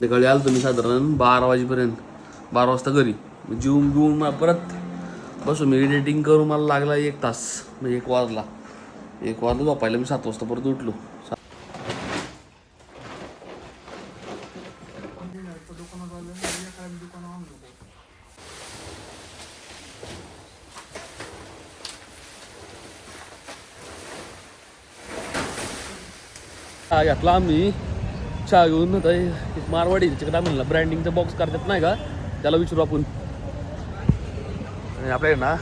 संध्याकाळी आलो तुम्ही साधारण बारा वाजेपर्यंत. बारा वाजता घरी. मग बिवून मला परत बसून मी एडिटिंग करून मला लागला एक तास. म्हणजे एक वाजला. एक वाजला झोपायला. मी सात वाजता परत उठलो. हा आम्ही चहा घेऊन एक मारवाडी काय म्हणलं ब्रँडिंगचा बॉक्स करतात नाही का? त्याला विचारू आपण. आणि आपल्याकडे ना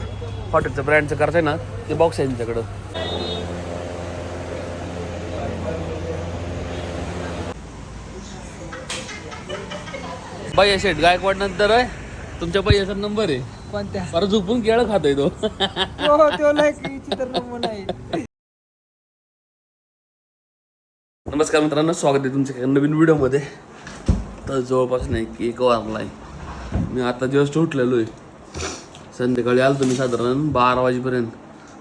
हॉटेलचं ब्रँडचं आहे ना ते बॉक्स आहे त्यांच्याकडं. बाई शेट गायकवाड नंतर आहे. तुमच्या पैशाचा नंबर आहे. कोणत्या? परत झोपून केळं खातोय तो. हो तो नमस्कार मित्रांनो स्वागत आहे तुमच्या नवीन व्हिडिओमध्ये. तर जवळपास नाही की एक वारला आहे. मी आता जस्ट उठलेलो आहे संध्याकाळी आलो तुम्ही साधारण बारा वाजेपर्यंत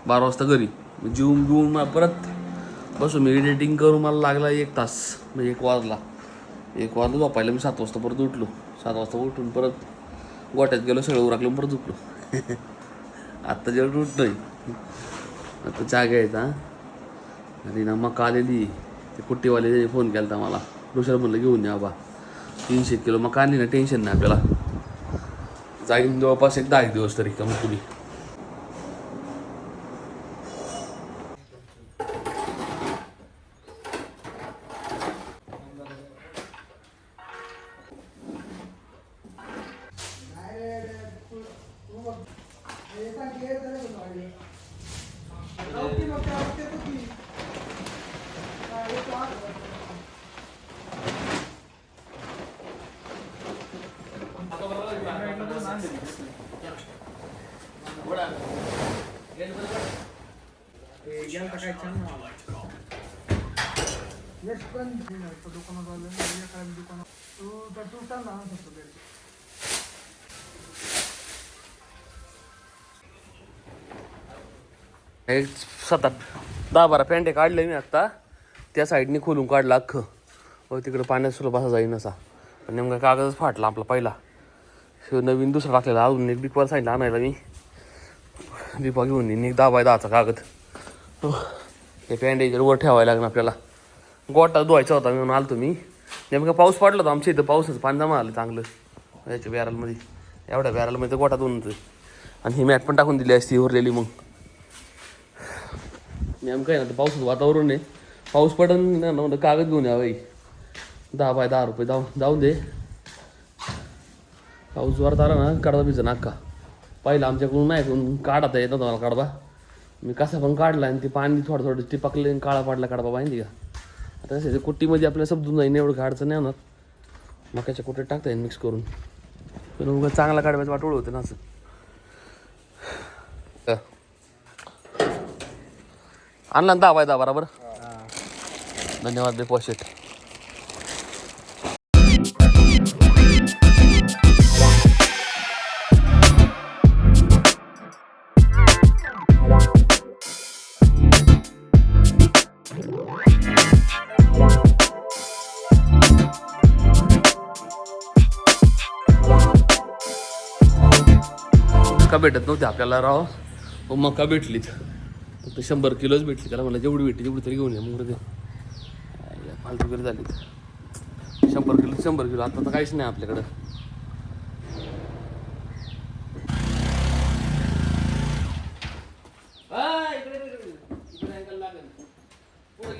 बारा वाजता घरी. मग बिवून मला परत बसून मी एडिटिंग करून मला लागला एक तास म्हणजे एक वाजला. एक वाजला झोपायला मी सात वाजता परत उठलो. सात वाजता उठून परत गोट्यात गेलो सगळं उराकलो परत उठलो आत्ता जेवढं आहे आता जागे आहेत हां. आणि ना मका आलेली ते कुट्टीवाले त्याने फोन केला होता मला. दुसरं म्हणलं घेऊन या बा तीनशे किलो मग आणली ना टेन्शन नाही आपल्याला. जाईन जवळपास एक दहा एक दिवस तरी कमीत पण दुकानात आलं एका दुकानात तू तर तू सात दहा बारा पॅन्टे काढले मी आत्ता. त्या साईडने खोलून काढला अख्खं. व हो, तिकडं पाण्यात सुरू बसा जाईन असा पण नेमका कागदच फाटला आपला पहिला. शिव नवीन दुसरा टाकलेला. अजून एक बिकवाला सांगितलं आणायला मी. बिपा घेऊन येईन एक दहा बाय दहाचा कागद. हे पॅन्ट याच्यावर वर ठेवायला लागणार आपल्याला. गोटा धुवायचा होता मी म्हणून आलो तुम्ही नेमका पाऊस पडला होता आमच्या इथं पाऊसच पाणी जमा आलं चांगलं. याच्या बॅरलमध्ये एवढ्या बॅरलमध्ये तर गोटा धुवून आणि ही मॅट पण टाकून दिली असती उरलेली मग. नेमकं आहे ना तर पावसाचं वातावरण आहे. पाऊस पडन ना ना म्हणलं कागद घेऊन या बाई. दहा बाय दहा रुपये जाऊ जाऊन दे. पाऊस जोरात आला ना कडबा भिजा नाका. पहिला आमच्याकडून नाही काढता येत नव्हता मला कडबा मी कसा पण काढला आणि ते पाणी थोडं थोडं टिपकले आणि काळा पडला कडबा माहिती का? आता कसं आहे, ते कुट्टीमध्ये आपल्याला समजून जाईन एवढं काढचं नाही होणार. मकाच्या कुठे टाकता येईल मिक्स करून. पण उगा चांगला काढवायचं वाटोळ होतं ना असं. का? आणला ना दहा बाय दहा बरोबर? धन्यवाद बेपवा भेटत नव्हती आपल्याला राव. हो, मका भेटलीत. फक्त शंभर किलोच भेटली. त्याला मला जेवढी भेटली तेवढी तरी घेऊन या मग फालतू वगैरे झालीत. शंभर किलो शंभर किलो. आता तर काहीच नाही आपल्याकडं.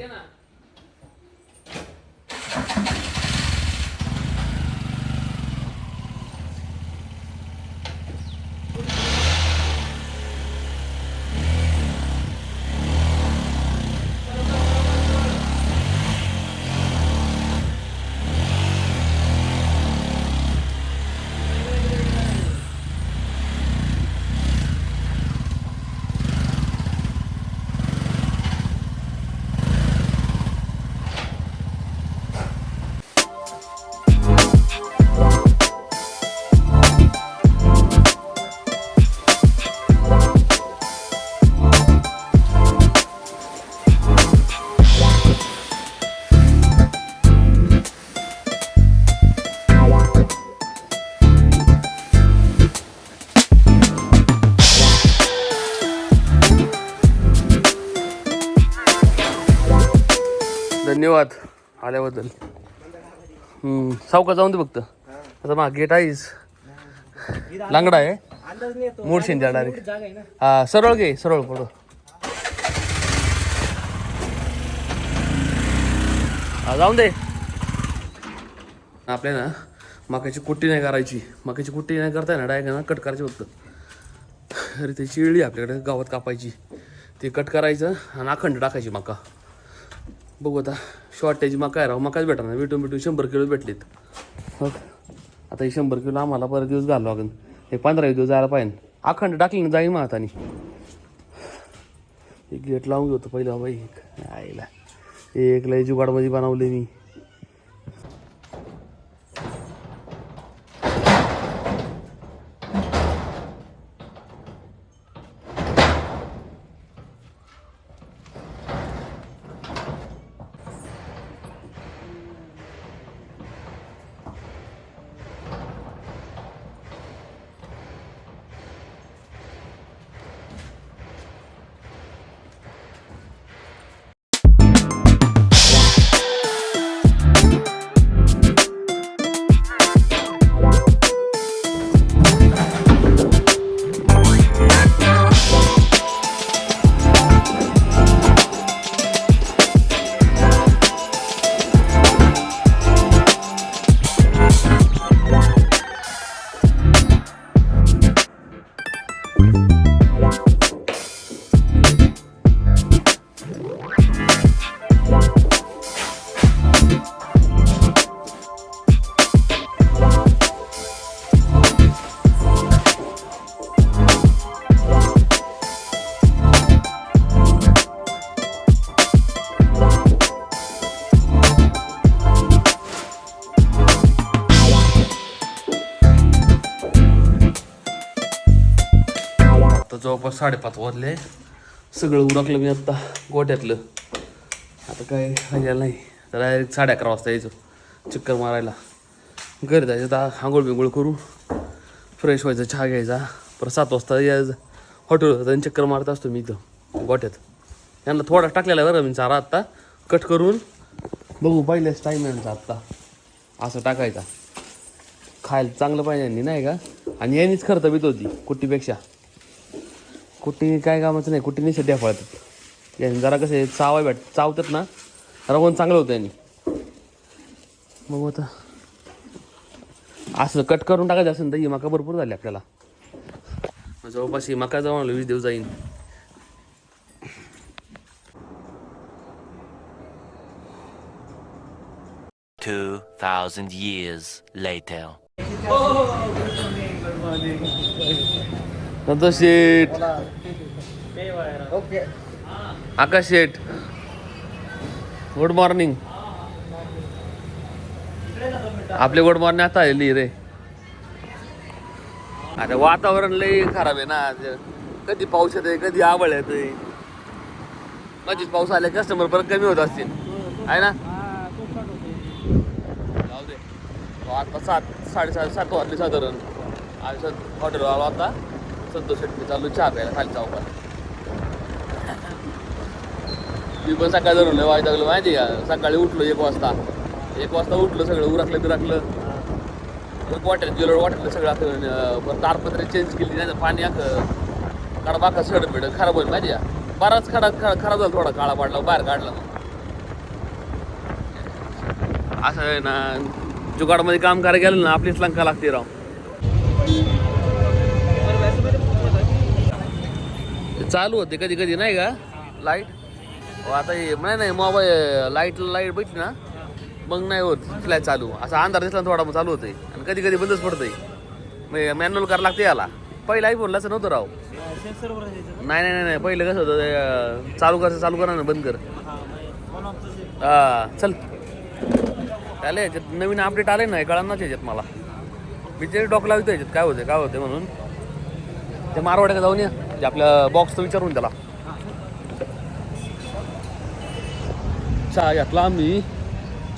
ना. आल्याबद्दल. सावका जाऊन दे फक्त. आता मग गेट आहेस. लांगडा आहे. अंदाज नाही डायरेक्ट हा सरळ घे सरळ पडो हा जाऊन दे. आपल्या ना मकाची कुट्टी नाही करायची. मकाची कुट्टी नाही करताय ना डायरेक्ट ना कट करायची फक्त. अरे त्याची इळी आपल्याकडे गावात कापायची. ते कट करायचं आणि अखंड टाकायची मका. बघू आता. शॉर्टेज मका आहे राव? मकाच भेटणार ना भेटून भेटून शंभर किलो भेटलीत. आता हे शंभर किलो आम्हाला परत दिवस घालावं लागेल हे पंधरा दिवस जायला पाहिजे अखंड टाकली ना जाईल मग एक गेट लावून घेतो पहिला बाई. आईला. एक लय जुगाडमध्ये बनवले मी. जवळपास साडेपाच वाजले. सगळं उरकलं मी आत्ता गोट्यातलं. आता काय राहिलेलं नाही. तर डायरेक्ट साडे अकरा वाजता यायचो चक्कर मारायला. घरी जायचं आता आंघोळ बिंघोळ करू. फ्रेश व्हायचं चहा घ्यायचा. परत सात वाजता यायचं. हॉटेल जाऊन चक्कर मारत असतो मी इथं गोट्यात. यांना थोडा टाकलेला बरं मी चारा आत्ता. कट करून बघू पहिलेच टाईम यांचा आत्ता. असं टाकायचा. खायला चांगलं पाहिजे यांनी नाही का? आणि यांनीच खर्च बीत होती कुट्टीपेक्षा. कुट्टी काय कामाचं नाही कुट्टी नाही सध्या फळतात यांनी जरा कसे चावाय भेट चावतात ना रवण चांगलं होतं यांनी मग आता असं कट करून टाकायचं असेल तर ही मका भरपूर झाली आपल्याला मग जवळपास ही मका जवळ वीस दिवस जाईन Two thousand years later. नंतर शेठ. ओके. आकाश शेठ. Good morning. आपले गुड मॉर्निंग आता आलेली रे. अरे वातावरण लय खराब आहे ना कधी पाऊस येते कधी आबळ येते कधीच पाऊस आले कस्टमर परत कमी होत असतील. आहे ना? जाऊ दे. आता सात साडेसात सात वाजले साधारण. हॉटेल आलो आता. संतोष शेट्टी चालू चहा प्यायला खाली चौकात मी पण सकाळी धरून लय वाईट लागलं माहिती का? सकाळी उठलो एक वाजता. एक वाजता उठलो सगळं उरकलं बिरकलं. मग वाटेल गेलो वाटेल सगळं तारपत्र तारपत्रे चेंज केली नाही पाणी अख काढा बाका सड बिड खराब होईल माहिती का? बराच खडा खराब झाला थोडा काळा पाडला बाहेर काढला असं आहे ना जुगाडमध्ये काम करायला गेलं ना आपलीच लंका लागते राव. चालू होते कधी कधी नाही का? लाइट हो आता हे नाही नाही मोबाईल लाइट लाइट बघितली ना मग नाही होत फ्लॅश चालू. असा अंधार दिसला ना थोडा मग चालू होते आणि कधी कधी बंदच पडतंय. म्हणजे मग मॅन्युअल करायला लागते याला. पहिलं आयफोनला असं नव्हतं राव. नाही नाही नाही नाही पहिलं कसं होतं चालू करायचं चालू करा ना बंद कर. हा चल. त्याला याच्यात नवीन अपडेट आले ना कळांनाच याच्यात मला. मी डॉक लावतो याच्यात काय होते काय होते म्हणून. ते मारवाड्याला जाऊन या. ते आपल्या बॉक्सचं विचारून त्याला. चहा घेतला आम्ही.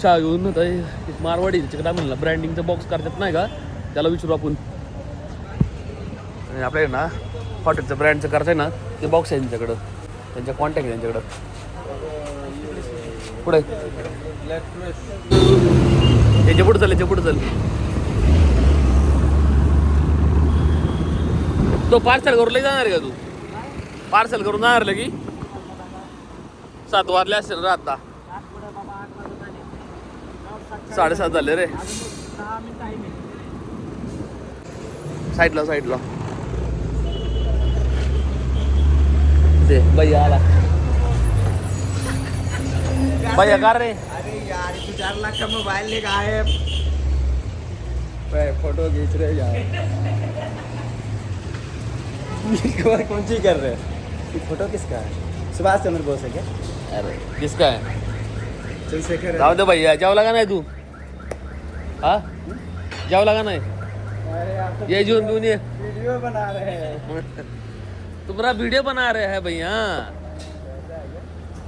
चहा घेऊन हे मारवाडी त्याच्याकडे काय म्हणलं ब्रँडिंगचा बॉक्स करतात नाही का? त्याला विचारू आपण. आणि आपल्याकडे ना हॉटेलचं ब्रँडचं आहे ना ते बॉक्स आहे त्यांच्याकडं. त्यांच्या कॉन्टॅक्ट आहे त्यांच्याकडं. पुढे. याच्यापुढे चल याच्यापुढे चल तो पार्सल करून लई जाणार का तू? पार्सल करून जाणार लगी। सात वाजले असेल ना आता साडेसात झाले रे। साईडला साईडला दे भैया आला भैया का रे। अरे यार तू चार लाख का मोबाइल लेके आए। फ़ोटो खींच रहे यार। कौन सी कर रहे हैं? फ़ोटो किसका है? सुभाष चंद्र बोस है क्या? अरे किसका है? चंद्रशेखर जाऊ दे भैया जेवला का नाही तू। हा? नाही अरे आप तो ये जून पिऊन ये वीडियो बना रहे हैं। तुम्हारा वीडियो बना रहे हैं भैया।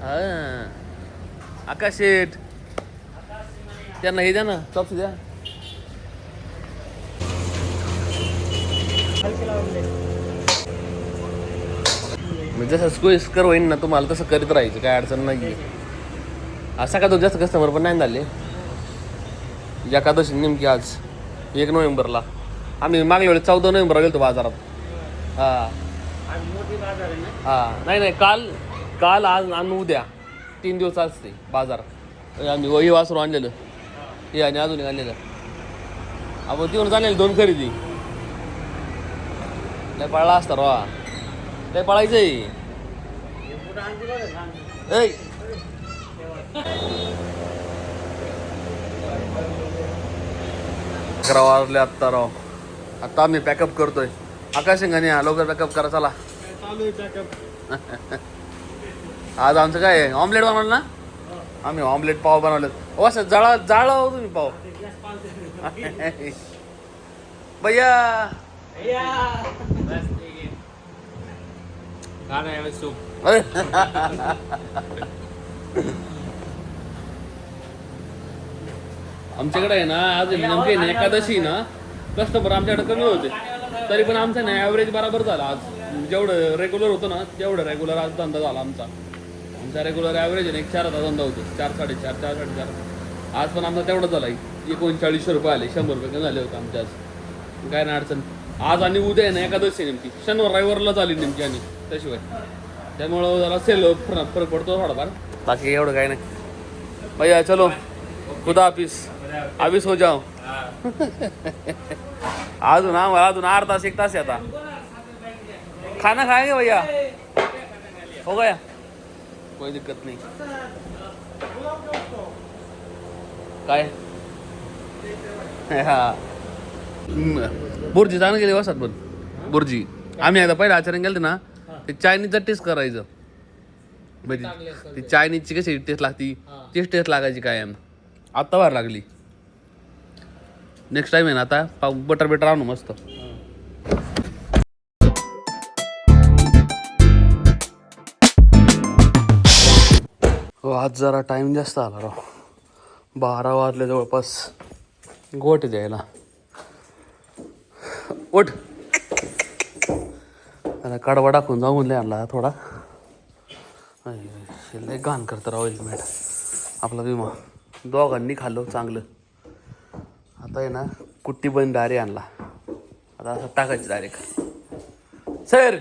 हाँ। आकाश शेठ त्यांना हे द्या ना चॉप्स द्या म्हणजे जसं सोयीस्कर होईन ना तुम्हाला तसं करीत राहायचं काय अडचण नाही असा का तो जास्त कस्टमर पण नाही झाले? एकादशी नेमकी आज एक नोव्हेंबरला. आम्ही मागल्या वेळेस चौदा नोव्हेंबरला गेलो बाजारात. हां. हां. नाही नाही काल काल आज आणि उद्या. तीन दिवस असते बाजार. आम्ही वही वासरू आणलेलं. हे आणि अजून एक आणलेलं. आपण तिकडून झालेलं दोन खरेदी. नाही पळला असता रवा लय पळायचंय अकरा वाजले आत्ता राव. आता आम्ही पॅकअप करतोय. आकाश सिंगाने लवकर पॅकअप करा चला. आज आमचं काय ऑमलेट बनवलं ना? आम्ही ऑमलेट पाव बनवले ओ असं जाळा जाळा हो तुम्ही पाव भैया. अरे. आमच्याकडे आहे ना आज नेमकी ना एकादशी ना. कस्टमर आमच्याकडे कमी होते. तरी पण आमचा ना ॲव्हरेज बराबर झाला आज. जेवढं रेग्युलर होतं ना तेवढं रेग्युलर आज धंदा झाला आमचा. आमचा रेग्युलर ॲव्हरेज आहे ना एक चार धंदा होतो. चार साडेचार चार साडेचार. आज पण आमचा तेवढा झाला. एकोणचाळीसशे रुपये आले. शंभर रुपये कमी झाले होते आमच्या आज. काय ना अडचण. आज आणि उद्या आहे ना एकादशी नेमकी. शनिवार रविवारला झाली नेमकी आणि. त्याशिवाय. त्यामुळं जरा सेल फरक फरक पडतो थोडाफार. बाकी एवढं काय नाही. भैया चलो. खुदा ऑफिस ऑफिस हो जाओ. अजून आम्हाला अजून आठ तास एक तास आहे आता. खाना खाएंगे भैया? हो गया. कोई दिक्कत नाही. काय? हा. बुर्जी चांगलं गेली वसात पण. बुर्जी. आम्ही एकदा पहिला आचरण गेलं ना ते चायनीजचा टेस्ट करायचं. म्हणजे ती. चायनीजची कशी टेस्ट लागती? तीच टेस्ट लागायची कायम. आत्ता बाहेर लागली. नेक्स्ट टाइम आहे ना आता पाव बटर बिटर आणू मस्त. हो. आज जरा टाइम जास्त आला राव. बारा वाजले जवळपास. गोट द्यायला. उठ. आणि कडवा टाकून जाऊन लय आणला थोडा. लय घाण करतं राव हेल्मेट आपला विमा. दोघांनी खाल्लो चांगलं. आता आहे ना कुट्टी बन दारी आणला आता असं टाकायची डायरेक्ट सर!